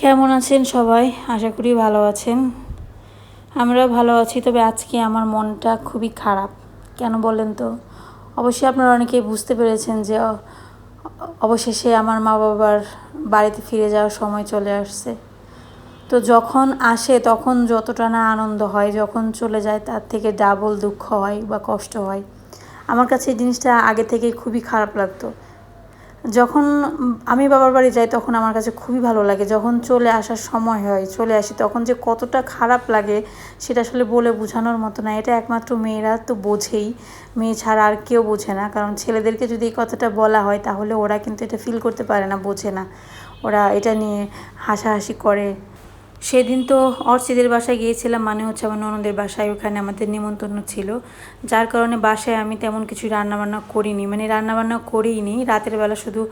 কেমন আছেন সবাই? আশা করি ভালো আছেন। আমরা ভালো আছি, তবে আজকে আমার মনটা খুবই খারাপ। কেন বলেন তো? অবশ্যই আপনারা অনেকেই বুঝতে পেরেছেন যে অবশেষে আমার মা বাবার বাড়িতে ফিরে যাওয়ার সময় চলে আসছে। তো যখন আসে, তখন যতটা না আনন্দ হয়, যখন চলে যায়, তার থেকে ডাবল দুঃখ হয় বা কষ্ট হয়। আমার কাছে এই জিনিসটা আগে থেকে খুবই খারাপ লাগতো। যখন আমি বাবার বাড়ি যাই তখন আমার কাছে খুবই ভালো লাগে। যখন চলে আসার সময় হয়, চলে আসি, তখন যে কতটা খারাপ লাগে সেটা আসলে বলে বোঝানোর মতো না। এটা একমাত্র মেয়েরা তো বোঝেই। মেয়ে ছাড়া আর কেউ বোঝে না। কারণ ছেলেদেরকে যদি এই কথাটা বলা হয়, তাহলে ওরা কিন্তু এটা ফিল করতে পারে না, বোঝে না। ওরা এটা নিয়ে হাসাহাসি করে। সেদিন তো অর্চিদের বাসায় গিয়েছিলাম মানে হচ্ছে আমার ননদের বাসায়, ওখানে আমাদের নিমন্ত্রণ ছিল। যার কারণে বাসায় আমি তেমন কিছু রান্নাবান্না করিনি মানে রান্নাবান্না করিনি রাতের বেলা শুধু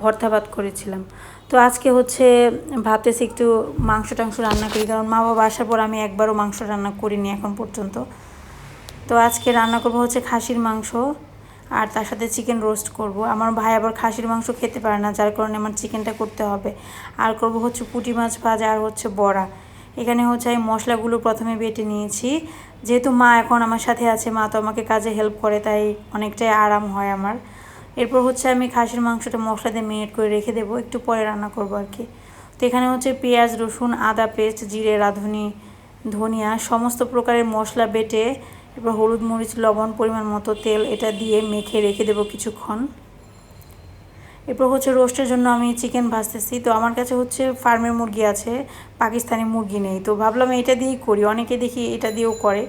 ভর্তা ভাত করেছিলাম। তো আজকে হচ্ছে ভাবতেছি একটু মাংস টাংস রান্না করি, কারণ মা বাবা আসার পর আমি একবারও মাংস রান্না করিনি এখন পর্যন্ত। তো আজকে রান্না করব হচ্ছে খাসির মাংস আর তার সাথে চিকেন রোস্ট করব। আমার ভাই আবার খাসির মাংস খেতে পারে না, যার কারণে আমার চিকেনটা করতে হবে। আর করব হচ্ছে পুঁটি মাছ ভাজা আর হচ্ছে বড়া। এখানে হচ্ছে আমি মশলাগুলো প্রথমে বেটে নিয়েছি। যেহেতু মা এখন আমার সাথে আছে, মা তো আমাকে কাজে হেল্প করে, তাই অনেকটাই আরাম হয় আমার। এরপর হচ্ছে আমি খাসির মাংসটা মশলা দিয়ে মেরিনেট করে রেখে দেবো, একটু পরে রান্না করব আর কি। তো এখানে হচ্ছে পেঁয়াজ, রসুন, আদা, পেস্ট, জিরে, রাঁধুনি, ধনিয়া, সমস্ত প্রকারের মশলা বেটে এরপর হলুদ, মরিচ, লবণ, পরিমাণ মতো তেল এটা দিয়ে মেখে রেখে দেবো কিছুক্ষণ। এরপর হচ্ছে রোস্টের জন্য আমি চিকেন ভাজতেছি। তো আমার কাছে হচ্ছে ফার্মের মুরগি আছে, পাকিস্তানি মুরগি নেই। তো ভাবলাম এটা দিয়েই করি, অনেকে দেখি এটা দিয়েও করে।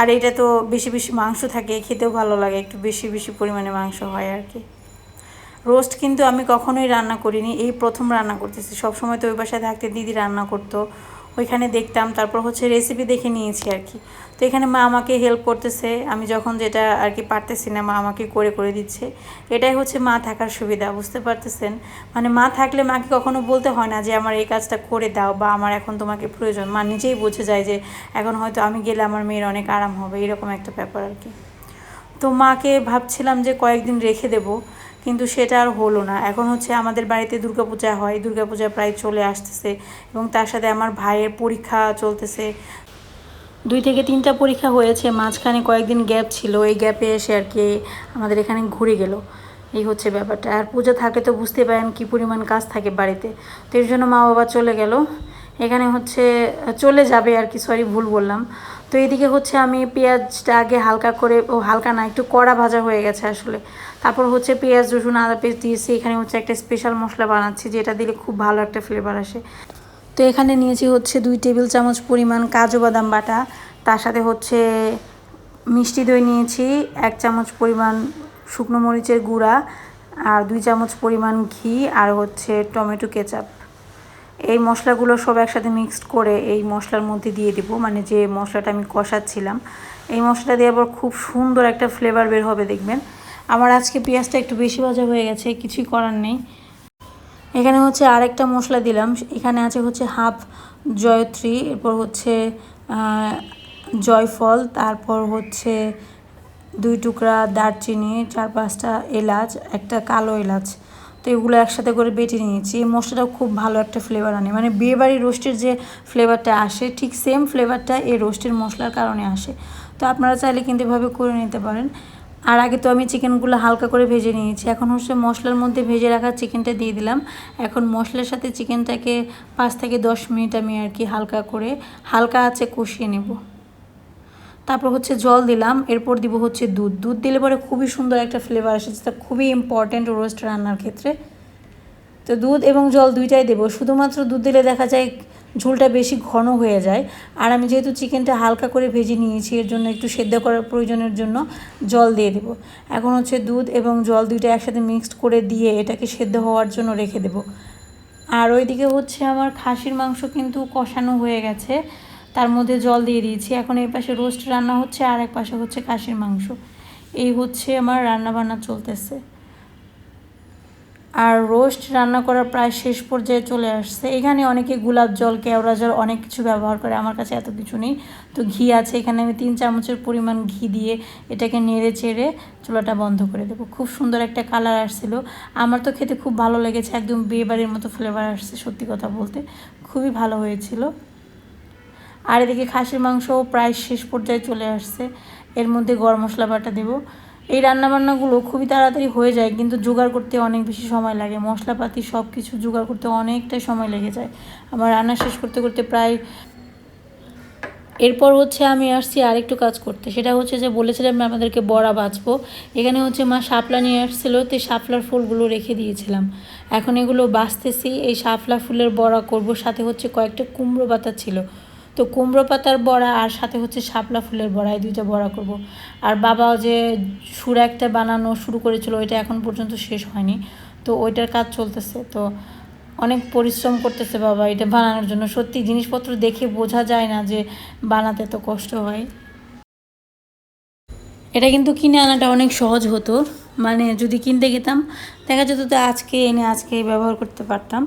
আর এটা তো বেশি বেশি মাংস থাকে, খেতেও ভালো লাগে, একটু বেশি বেশি পরিমাণে মাংস হয় আর কি। রোস্ট কিন্তু আমি কখনোই রান্না করিনি, এই প্রথম রান্না করতেছি। সবসময় তো ওই বাসায় থাকতে দিদি রান্না করতো, ওইখানে দেখতাম, তারপর হচ্ছে রেসিপি দেখে নিয়েছি আর কি। তো এখানে মা আমাকে হেল্প করতেছে। আমি যখন যেটা আর কি পারতেছি না, মা আমাকে করে করে দিচ্ছে। এটাই হচ্ছে মা থাকার সুবিধা, বুঝতে পারতেছেন? মানে মা থাকলে মাকে কখনো বলতে হয় না যে, আমার এই কাজটা করে দাও বা আমার এখন তোমাকে প্রয়োজন। মা নিজেই বুঝে যায় যে, এখন হয়তো আমি গেলে আমার মেয়ের অনেক আরাম হবে। এরকম একটা ব্যাপার আর কি। তো মাকে ভাবছিলাম যে, কয়েকদিন রেখে দেব, কিন্তু সেটা আর হলো না। এখন হচ্ছে আমাদের বাড়িতে দুর্গাপূজা হয়। দুর্গাপূজা প্রায় চলে আসতেছে এবং তার সাথে আমার ভাইয়ের পরীক্ষা চলতেছে। দুই থেকে তিনটা পরীক্ষা হয়েছে, মাঝখানে কয়েকদিন গ্যাপ ছিল, এই গ্যাপে এসে আর কি আমাদের এখানে ঘুরে গেল। এই হচ্ছে ব্যাপারটা। আর পূজা থাকলে তো বুঝতে পারেন কী পরিমাণ কাজ থাকে বাড়িতে। তো এর জন্য মা বাবা চলে গেল। এখানে হচ্ছে চলে যাবে আর কি সরি ভুল বললাম। তো এদিকে হচ্ছে আমি পেঁয়াজটা আগে হালকা করে, ও হালকা না, একটু কড়া ভাজা হয়ে গেছে আসলে। তারপর হচ্ছে পেঁয়াজ, রসুন, আদা পেস্ট দিয়েছি। এখানে হচ্ছে একটা স্পেশাল মশলা বানাচ্ছি, যেটা দিলে খুব ভালো একটা ফ্লেভার আসে। তো এখানে নিয়েছি হচ্ছে দুই টেবিল চামচ পরিমাণ কাজু বাদাম বাটা। তার সাথে হচ্ছে মিষ্টি দই নিয়েছি, এক চামচ পরিমাণ শুকনো মরিচের গুঁড়া আর দুই চামচ পরিমাণ ঘি আর হচ্ছে টমেটো কেচাপ। এই মশলাগুলো সব একসাথে মিক্সড করে এই মশলার মধ্যে দিয়ে দিব মানে যে মশলাটা আমি কষাচ্ছিলাম। এই মশলাটা দিয়ে আবার খুব সুন্দর একটা ফ্লেভার বের হবে, দেখবেন। আমার আজকে পেঁয়াজটা একটু বেশি ভাজা হয়ে গেছে, কিছুই করার নেই। এখানে হচ্ছে আরেকটা মশলা দিলাম। এখানে আছে হচ্ছে হাফ জয়ত্রী, এরপর হচ্ছে জয়ফল, তারপর হচ্ছে দুই টুকরা দারচিনি, চার পাঁচটা এলাচ, একটা কালো এলাচ। তো এগুলো একসাথে করে বেটে নিয়েছি। এই মশলাটাও খুব ভালো একটা ফ্লেভার আনে। মানে বিয়েবাড়ির রোস্টের যে ফ্লেভারটা আসে, ঠিক সেম ফ্লেভারটা এই রোস্টের মশলার কারণে আসে। তো আপনারা চাইলে কিন্তু এভাবে করে নিতে পারেন। আর আগে তো আমি চিকেনগুলো হালকা করে ভেজে নিয়েছি। এখন হচ্ছে মশলার মধ্যে ভেজে রাখা চিকেনটা দিয়ে দিলাম। এখন মশলার সাথে চিকেনটাকে পাঁচ থেকে দশ মিনিট আমি আর কি হালকা করে, হালকা আছে কষিয়ে নেব। তারপর হচ্ছে জল দিলাম, এরপর দিব হচ্ছে দুধ। দুধ দিলে পরে খুবই সুন্দর একটা ফ্লেভার আসে, যেটা খুবই ইম্পর্ট্যান্ট রোস্ট রান্নার ক্ষেত্রে। তো দুধ এবং জল দুইটাই দেবো। শুধুমাত্র দুধ দিলে দেখা যায় ঝোলটা বেশি ঘন হয়ে যায়। আর আমি যেহেতু চিকেনটা হালকা করে ভেজে নিয়েছি, এর জন্য একটু সেদ্ধ করার প্রয়োজনের জন্য জল দিয়ে দেবো। এখন হচ্ছে দুধ এবং জল দুইটা একসাথে মিক্সড করে দিয়ে এটাকে সেদ্ধ হওয়ার জন্য রেখে দেবো। আর ওইদিকে হচ্ছে আমার খাসির মাংস কিন্তু কষানো হয়ে গেছে। তার মধ্যে জল দিয়ে দিয়েছি। এখন এই পাশে রোস্ট রান্না হচ্ছে, আর এক পাশে হচ্ছে খাসির মাংস। এই হচ্ছে আমার রান্না বান্না চলতেছে। আর রোস্ট রান্না করার প্রায় শেষ পর্যায়ে চলে আসছে। এখানে অনেকে গোলাপ জল, কেওড়া জল অনেক কিছু ব্যবহার করে। আমার কাছে এত কিছু নেই। তো ঘি আছে এখানে। আমি তিন চামচের পরিমাণ ঘি দিয়ে এটাকে নেড়ে চেড়ে চুলাটা বন্ধ করে দেবো। খুব সুন্দর একটা কালার আসছিল। আমার তো খেতে খুব ভালো লেগেছে। একদম বিয়ে বাড়ির মতো ফ্লেভার আসছে সত্যি কথা বলতে। খুবই ভালো হয়েছিল। আর এদিকে খাসির মাংসও প্রায় শেষ পর্যায়ে চলে আসছে। এর মধ্যে গরম মশলা বাটা দেবো। এই রান্নাবান্নাগুলো খুবই তাড়াতাড়ি হয়ে যায়, কিন্তু জোগাড় করতে অনেক বেশি সময় লাগে। মশলাপাতি সব কিছু জোগাড় করতে অনেকটাই সময় লেগে যায়। আমার রান্না শেষ করতে করতে প্রায় এরপর হচ্ছে আমি আসছি আরেকটু কাজ করতে। সেটা হচ্ছে যে বলেছিলাম আমাদেরকে বড়া বাঁচবো এখানে হচ্ছে মা শাপলা নিয়ে আসছিল, তো শাপলার ফুলগুলো রেখে দিয়েছিলাম। এখন এগুলো বাঁচতেছি, এই শাপলা ফুলের বড়া করব। সাথে হচ্ছে কয়েকটা কুমড়ো পাতা ছিল। তো কুমড়ো পাতার বড়া আর সাথে হচ্ছে শাপলা ফুলের বড়া, এই দুইটা বড়া করব। আর বাবা যে সুর একটা বানানো শুরু করেছিল, ওইটা এখন পর্যন্ত শেষ হয়নি। তো ওইটার কাজ চলতেছে। তো অনেক পরিশ্রম করতেছে বাবা এটা বানানোর জন্য। সত্যি জিনিসপত্র দেখে বোঝা যায় না যে বানাতে তো কষ্ট হয়। এটা কিন্তু কিনে আনাটা অনেক সহজ হতো। মানে যদি কিনতে গেতাম, দেখা যেত তো আজকে এনে আজকে ব্যবহার করতে পারতাম।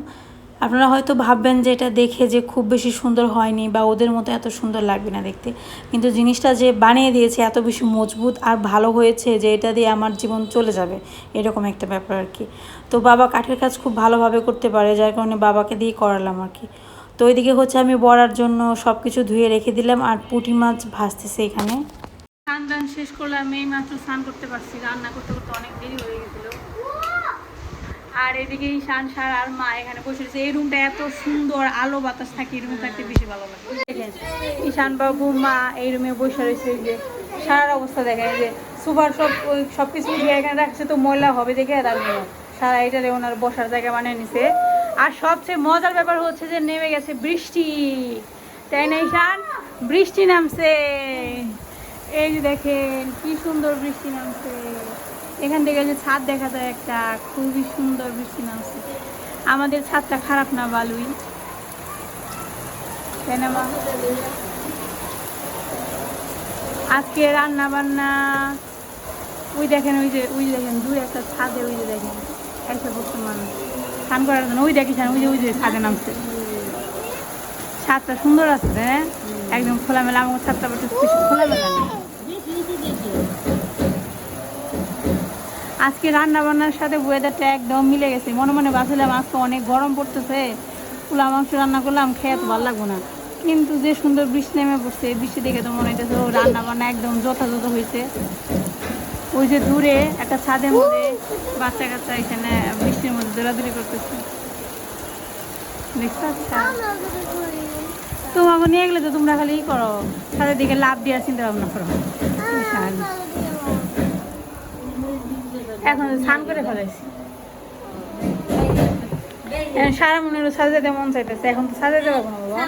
আপনারা হয়তো ভাববেন যে এটা দেখে যে খুব বেশি সুন্দর হয়নি বা ওদের মতো এত সুন্দর লাগবে না দেখতে। কিন্তু জিনিসটা যে বানিয়ে দিয়েছে এত বেশি মজবুত আর ভালো হয়েছে যে এটা দিয়ে আমার জীবন চলে যাবে, এরকম একটা ব্যাপার আর কি। তো বাবা কাঠের কাজ খুব ভালোভাবে করতে পারে, যার কারণে বাবাকে দিয়ে করালাম আর কি। তো ওইদিকে হচ্ছে আমি বড়ার জন্য সব কিছু ধুয়ে রেখে দিলাম আর পুঁটি মাছ ভাজতেছে এখানে। স্নান শেষ করলাম, এই মাত্র স্নান করতে পারছি, রান্না করতে করতে অনেক দেরি হয়ে গেছিল। আর এদিকে ঈশান সার আর মা এখানে বসে রয়েছে। এই রুমটা এত সুন্দর, আলো বাতাস থাকে, এই রুমে থাকতে বেশি ভালো লাগে। দেখেন, ঈশান বাবু, মা এই রুমে বসে রয়েছে যে সারার অবস্থা দেখেন যে সুপার সব সব কিছু এখানে রাখছে তো ময়লা হবে দেখে রাখবে না সারা এটারে ওনার বসার জায়গা বানিয়ে নিছে। আর সবচেয়ে মজার ব্যাপার হচ্ছে যে নেমে গেছে বৃষ্টি। তাই না, ঈশান? বৃষ্টি নামছে। এই যে দেখেন, কি সুন্দর বৃষ্টি নামছে। এখান থেকে যে ছাদ দেখা যায় একটা খুবই সুন্দর বৃষ্টি নামছে। আমাদের ছাদটা খারাপ না, বালুই? আজকে রান্না বান্না ওই দেখেন, ওই যে, ওই দেখেন দুই একটা ছাদে, ওই যে দেখেন, একটা বসে মানুষ। স্নান করার জন্য, ওই দেখি ওই যে ওই যে ছাদে নামছে। ছাদটা সুন্দর আছে হ্যাঁ? একদম খোলামেলা আমার ছাদটা খোলামেলা নেই। আজকে রান্না বান্নার সাথে ওয়েদারটা একদম মিলে গেছে। মনে মনে বাঁচলাম আজকে অনেক গরম পড়তেছে। পোলা মাংস রান্না করলাম খেয়ে তো ভালো লাগবো না। কিন্তু যে সুন্দর বৃষ্টি নেমে পড়ছে বৃষ্টি দেখে তো মনে হইতেছে রান্না বান্না একদম যথাযথ হয়েছে ওই যে দূরে একটা ছাদের মধ্যে বাচ্চা কাচ্চা এখানে বৃষ্টির মধ্যে দৌড়াদৌড়ি করতেছে। তোমাকে নিয়ে গেলে তো তোমরা খালি ই করো। ছাদের দিকে লাভ দেওয়ার চিন্তা ভাবনা করো। বিশাল। এখন স্নান করে ফেলাইছি। সারা মনে হলো সাজাতে মন চাইতেছে এখন তো সাজাতে পারব না বাবা।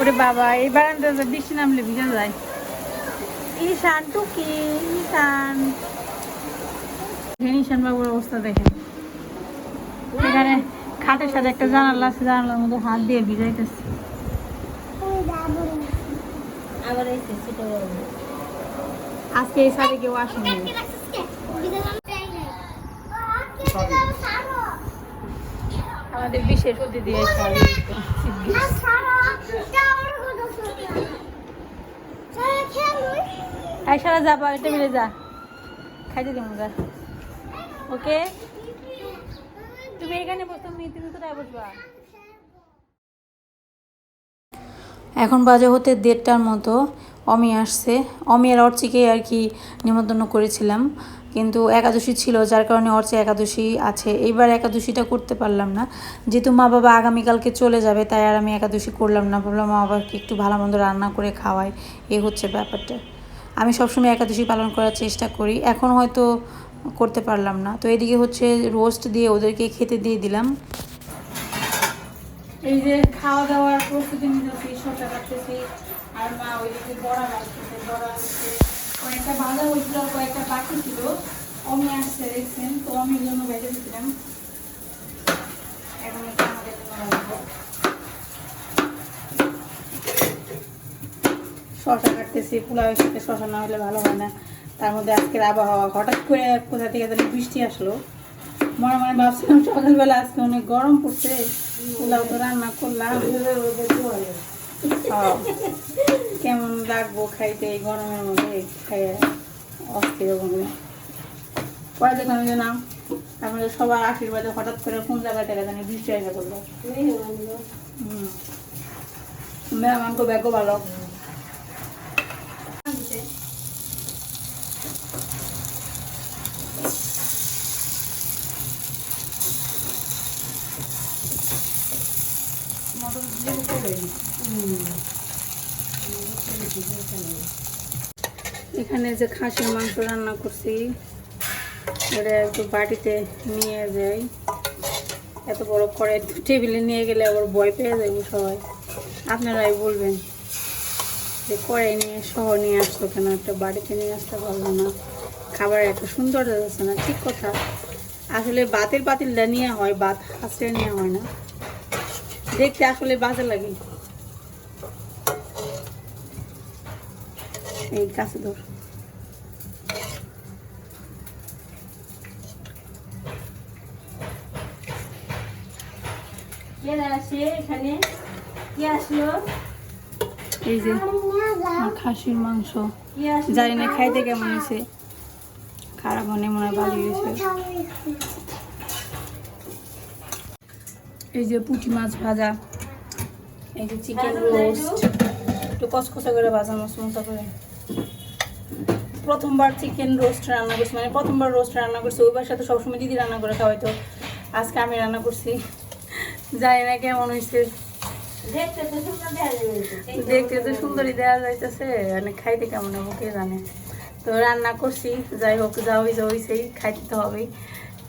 ওরে বাবা এই বারান্দাতে বৃষ্টি নামলে ভিজা যায়। ঈশান টুকি ঈশান। ঈশান বাবুর অবস্থা দেখেন। এখানে খাটের সাথে একটা জানালা আছে জানালার মধ্যে হাত দিয়ে ভিজাইতেছে। আজকে এই সাথে কেউ আসেনি। আমাদের বিশেষ অতিথি সারা যা বা টেবিলে যা। খাইতে দিব যা। ওকে? তুমি এখানে বসো, তুমি তুমি কোথায় বসবা? এখন বাজে হতে দেড়টার মতো। অমি আসছে। অমি আর অর্চিকে আর কি নিমন্ত্রণ করেছিলাম। কিন্তু একাদশী ছিল, যার কারণে অর্চে একাদশী আছে। এইবার একাদশীটা করতে পারলাম না। যেহেতু মা বাবা আগামীকালকে চলে যাবে, তাই আর আমি একাদশী করলাম না। ভাবলাম মা বাবাকে একটু ভালো মন্দ রান্না করে খাওয়াই। এ হচ্ছে ব্যাপারটা। আমি সবসময় একাদশী পালন করার চেষ্টা করি। এখন হয়তো করতে পারলাম না। তো এদিকে হচ্ছে রোস্ট দিয়ে ওদেরকে খেতে দিয়ে দিলাম। এই যে খাওয়া দাওয়ার প্রস্তুতি নিতেছি শসা কাটতেছি আর মা ওইদিকে বড়া বাড়তেছে বড়া হচ্ছে কয়েকটা ভাজা হয়েছিল, কয়েকটা বাকি ছিল। অমি আসছে, দেখছেন? তো অমির জন্য বেঁধে দিচ্ছিলাম এখন রাখব কাটতেছি, পোলাওয়ের সাথে শশা না হলে ভালো হয় না। তার মধ্যে আজকের আবহাওয়া, হঠাৎ করে কোথা থেকে বৃষ্টি আসলো? মনে মনে ভাবছিলাম সকালবেলা আজকে অনেক গরম পড়ছে। পোলাও তো রান্না করলাম। কেমন লাগবো খাইতে এই গরমের মধ্যে? খাইয়ে অস্থির বলে পরে দেখলাম যে না তারপরে সবার আশীর্বাদে হঠাৎ করে কোন জায়গায় থেকে জানি বৃষ্টি এসে করল হুম। মেহমানকে ব্যাগও ভালো। এখানে যে খাসির মাংস রান্না করছি ওটা একটু বাটিতে নিয়ে যাই। এত বড় করে টেবিলে নিয়ে গেলে আবার ভয় পেয়ে যাব সবাই। আপনারাই বলবেন যে কড়াই নিয়ে শহর নিয়ে আসতো কেন? একটা বাড়িতে নিয়ে আসতে পারল না। খাবার এত সুন্দর যাচ্ছে না? ঠিক কথা। আসলে বাতের পাতিলটা নিয়ে হয়, বাত হাসড়ে নেওয়া হয় না। দেখতে আসলে বাজে লাগে। এই কাছে ধর। এই যে খাসির মাংস। জানি না খাইতে কেমন হয়েছে। খারাপ মনে মনে হয় ভালো হয়েছে। এই যে পুঁটি মাছ ভাজা। এই যে চিকেন রোস্ট একটু কসকসা করে ভাজা মশমশা করে। প্রথমবার চিকেন রোস্ট রান্না করছি মানে প্রথমবার রোস্ট রান্না করছি ওইবার সাথে সবসময় দিদি রান্না করে খাওয়াইতো আজকে আমি রান্না করছি। জানি না কেমন হয়েছে দেখতে তো সুন্দর দেখা যাচ্ছে দেখতে তো সুন্দরী দেওয়া যাইতেছে মানে খাইতে কেমন হব কে জানে। তো রান্না করছি যাই হোক যা হয়েছে হয়েছেই খাইতে তো হবেই।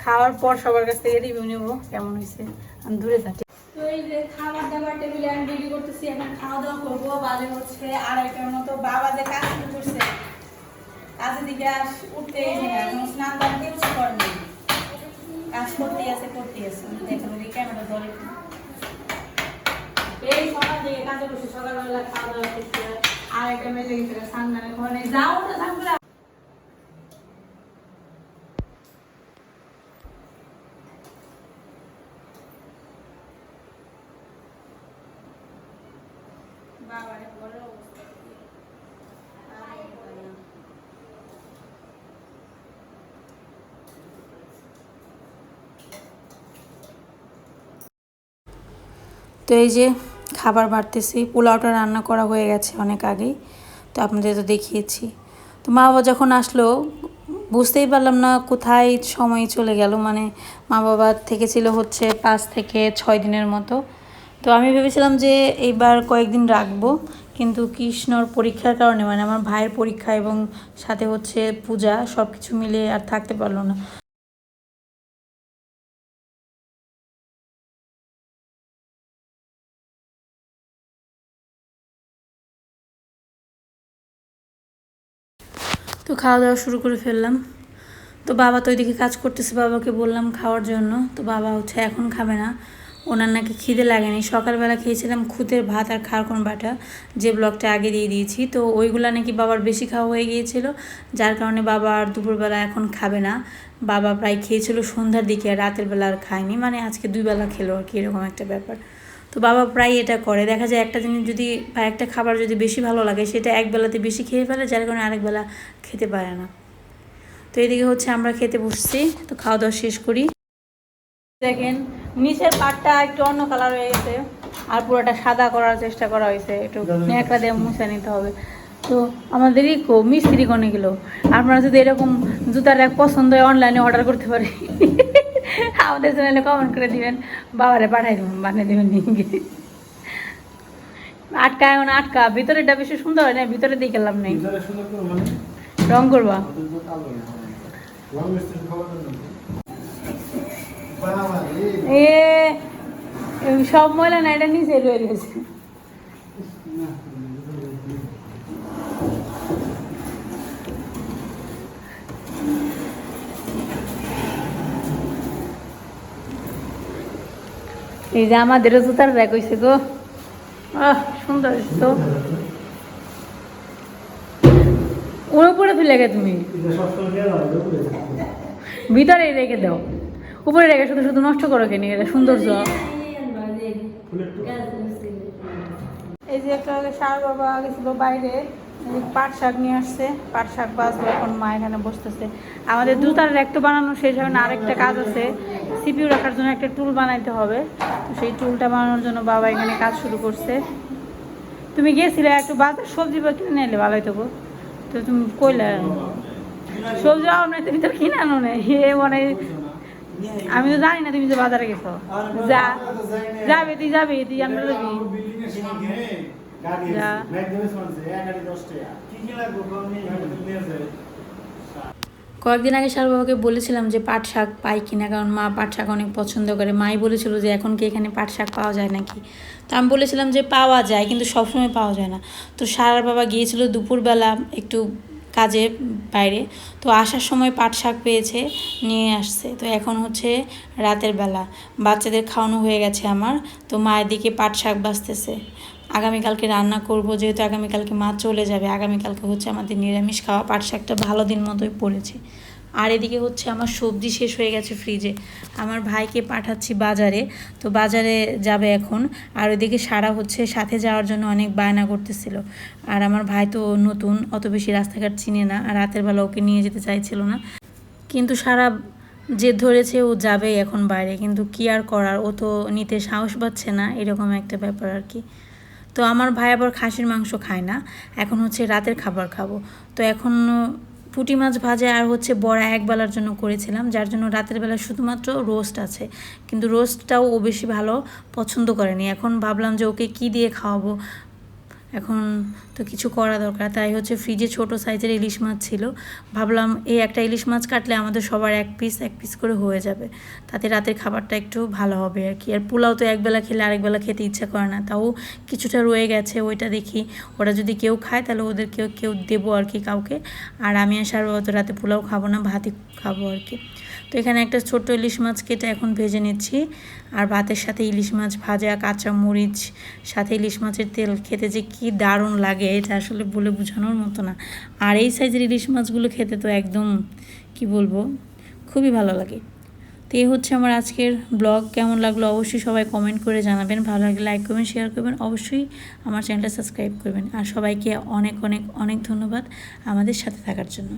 খাওয়ার পর সবার কাছ থেকে রিভিউ নেব কেমন হয়েছে আমি দূরে থাকি। তো এই যে খাবার দাবার টেবিলে আমি রেডি করতেছি এখন খাওয়া দাওয়া করব। বাজে হচ্ছে আড়াইটার মতো। বাবা যে কাজ করছে কাজের দিকে আস উঠতে এখন স্নান দান কিছু করেনি কাজ করতেই আছে করতেই আছে। দেখেন এই ক্যামেরা ধরে। এই সকাল থেকে কাজে বসে সকালবেলা খাওয়া দাওয়া করতে আর একটা মেয়ে গেছে ঘরে। যাও না থাকবে বাবারে বড় অবস্থা কি? আর বলে না। তো এই যে খাবার বাড়তেছি, পোলাওটা রান্না করা হয়ে গেছে অনেক আগেই, তো আপনাদের তো দেখিয়েছি। তো মা বাবা যখন আসলো, বুঝতেই পারলাম না কোথায় সময় চলে গেল মানে মা বাবা থেকে ছিল হচ্ছে পাঁচ থেকে ছয় দিনের মতো। তো আমি ভেবেছিলাম যে এইবার কয়েকদিন রাখব, কিন্তু কৃষ্ণর পরীক্ষার কারণে মানে আমার ভাইয়ের পরীক্ষা এবং সাথে হচ্ছে পূজা সব কিছু মিলে আর থাকতে পারল না। তো খাওয়া দাওয়া শুরু করে ফেললাম। তো বাবা তো ওইদিকে কাজ করতেছে, বাবাকে বললাম খাওয়ার জন্য। তো বাবা হচ্ছে এখন খাবে না। ওনার নাকি খিদে লাগেনি। সকালবেলা খেয়েছিলাম খুদের ভাত আর খারকন বাটা, যে ব্লগটা আগে দিয়ে দিয়েছি। তো ওইগুলা নাকি বাবার বেশি খাওয়া হয়ে গিয়েছিল, যার কারণে বাবা আর দুপুরবেলা এখন খাবে না। বাবা প্রায় খেয়েছিল সন্ধ্যার দিকে আর রাতের বেলা আর খায়নি। মানে আজকে দুই বেলা খেলো আর কি, এরকম একটা ব্যাপার। তো বাবা প্রায় এটা করে। দেখা যায় একটা জিনিস যদি বা একটা খাবার যদি বেশি ভালো লাগে, সেটা এক বেলাতে বেশি খেয়ে ফেলে, যার কারণে আরেক বেলা খেতে পারে না। তো এদিকে হচ্ছে আমরা খেতে বসছি, তো খাওয়া দাওয়া শেষ করি। দেখেন, নিচের পাটটা একটু অন্য কালার হয়ে গেছে, আর পুরোটা সাদা করার চেষ্টা করা হয়েছে। একটু ন্যাকড়া দিয়ে মুছে নিতে হবে। তো আমাদেরই মিস্ত্রি কোনে গেলো? আপনারা যদি এরকম জুতার এক পছন্দ হয় অনলাইনে অর্ডার করতে পারে। আমাদের চ্যানেলে কমেন্ট করে দিবেন। বাবারে পাঠাই দেবেন বানিয়ে দেবেন নিয়ে এখন আটকা। ভিতরেটা বেশি সুন্দর হয় না ভিতরে দিয়ে গেলাম নেই রং করবা। না। জন্য। এ সব ময়লা না এটা নিচে রয়ে গেছে। এই যে আমাদেরও জুতার ব্যাগ হয়েছে গো। আহ, সুন্দর তো। ওর উপরে তুলে রেখে তুমি। ভিতরে রেখে দাও। উপরে রেখে শুধু শুধু নষ্ট করো কেন? এটা সৌন্দর্য। এই যে একটা সার বাবা গেছিল বাইরে। পাট শাক নিয়ে আসছে, পাট শাক বাজবে এখন মা এখানে বসতেছে। আমাদের দুতার একটা বানানো শেষ হবে না, আরেকটা কাজ আছে সিপিউ রাখার জন্য একটা টুল বানাইতে হবে। সেই টুলটা বানানোর জন্য বাবা এখানে কাজ শুরু করছে। তুমি গেছিলে একটু বাজার, সবজি বা কিনে নিলে ভালোই তো। তো তুমি কইলে, সবজি আমরা তুমি তো কিনে আনো না এ মানে আমি তো জানি না তুমি যে বাজারে গেছো। যা, যাবে, তুই যাবে, তুই যাবি গাড়ি যা। আছে, ব্যাগ দেবে শুনছে, এক গাড়ি দশ টাকা। কি কি লাগবে, কম নেই, আমি তো নিয়ে যাই। কয়েকদিন আগে সার বাবাকে বলেছিলাম যে পাট শাক পাই কিনা কারণ মা পাট শাক অনেক পছন্দ করে। মাই বলেছিল যে এখন কি এখানে পাট শাক পাওয়া যায় নাকি? তো আমি বলেছিলাম যে পাওয়া যায় কিন্তু সবসময় পাওয়া যায় না। তো সারার বাবা গিয়েছিল দুপুরবেলা একটু কাজে বাইরে তো আসার সময় পাট শাক পেয়েছে নিয়ে আসছে। তো এখন হচ্ছে রাতের বেলা। বাচ্চাদের খাওয়ানো হয়ে গেছে আমার তো মায়ের দিকে পাট শাক বাঁচতেছে। আগামীকালকে রান্না করব, যেহেতু আগামীকালকে মা চলে যাবে, আগামীকালকে হচ্ছে আমাদের নিরামিষ খাওয়া পাট শাকটা ভালো দিন মতোই পড়েছে। আর এদিকে হচ্ছে আমার সবজি শেষ হয়ে গেছে ফ্রিজে আমার ভাইকে পাঠাচ্ছি বাজারে, তো বাজারে যাবে এখন। আর ওইদিকে সারা হচ্ছে সাথে যাওয়ার জন্য অনেক বায়না করতেছিল। আর আমার ভাই তো নতুন, অত বেশি রাস্তাঘাট চিনে না, আর রাতের বেলা ওকে নিয়ে যেতে চাইছিল না। কিন্তু সারা যে ধরেছে ও যাবে এখন বাইরে, কিন্তু কি আর করার? ও তো নিতে সাহস পাচ্ছে না, এরকম একটা ব্যাপার আর কি। তো আমার ভাই আবার খাসির মাংস খায় না। এখন হচ্ছে রাতের খাবার খাব। তো এখন পুঁটি মাছ ভাজা আর হচ্ছে বড়া একবেলার জন্য করেছিলাম, যার জন্য রাতের বেলা শুধুমাত্র রোস্ট আছে। কিন্তু রোস্টটাও ও বেশি ভালো পছন্দ করেনি। এখন ভাবলাম যে ওকে কি দিয়ে খাওয়াবো? এখন তো কিছু করা দরকার। তাই হচ্ছে ফ্রিজে ছোট সাইজের ইলিশ মাছ ছিল। ভাবলাম এই একটা ইলিশ মাছ কাটলে আমাদের সবার এক পিস এক পিস করে হয়ে যাবে। তাতে রাতের খাবারটা একটু ভালো হবে আর কি। আর পোলাও তো একবেলা খেলে আরেকবেলা খেতে ইচ্ছা করে না। তাও কিছুটা রয়ে গেছে, ওইটা দেখি। ওরা যদি কেউ খায়, তাহলে ওদের কেউ কেউ দেবো আর কি কাউকে। আর আমি আর সার্বত রাতে পোলাও খাব না, ভাতই খাব আর কি। তো এখানে একটা ছোট্ট ইলিশ মাছ কেটে এখন ভেজে নিচ্ছি। আর ভাতের সাথে ইলিশ মাছ ভাজা, কাঁচা মরিচ, সাথে ইলিশ মাছের তেল। খেতে যে কি দারুণ লাগে, এটা আসলে বলে বোঝানোর মতো না। আর এই সাইজের ইলিশ মাছগুলো খেতে তো একদম, কি বলব, খুবই ভালো লাগে। তো এই হচ্ছে আমার আজকের ব্লগ, কেমন লাগল অবশ্যই সবাই কমেন্ট করে জানাবেন, ভালো লাগলে লাইক করবেন শেয়ার করবেন, অবশ্যই আমার চ্যানেলটা সাবস্ক্রাইব করবেন। আর সবাইকে অনেক অনেক অনেক ধন্যবাদ আমাদের সাথে থাকার জন্য।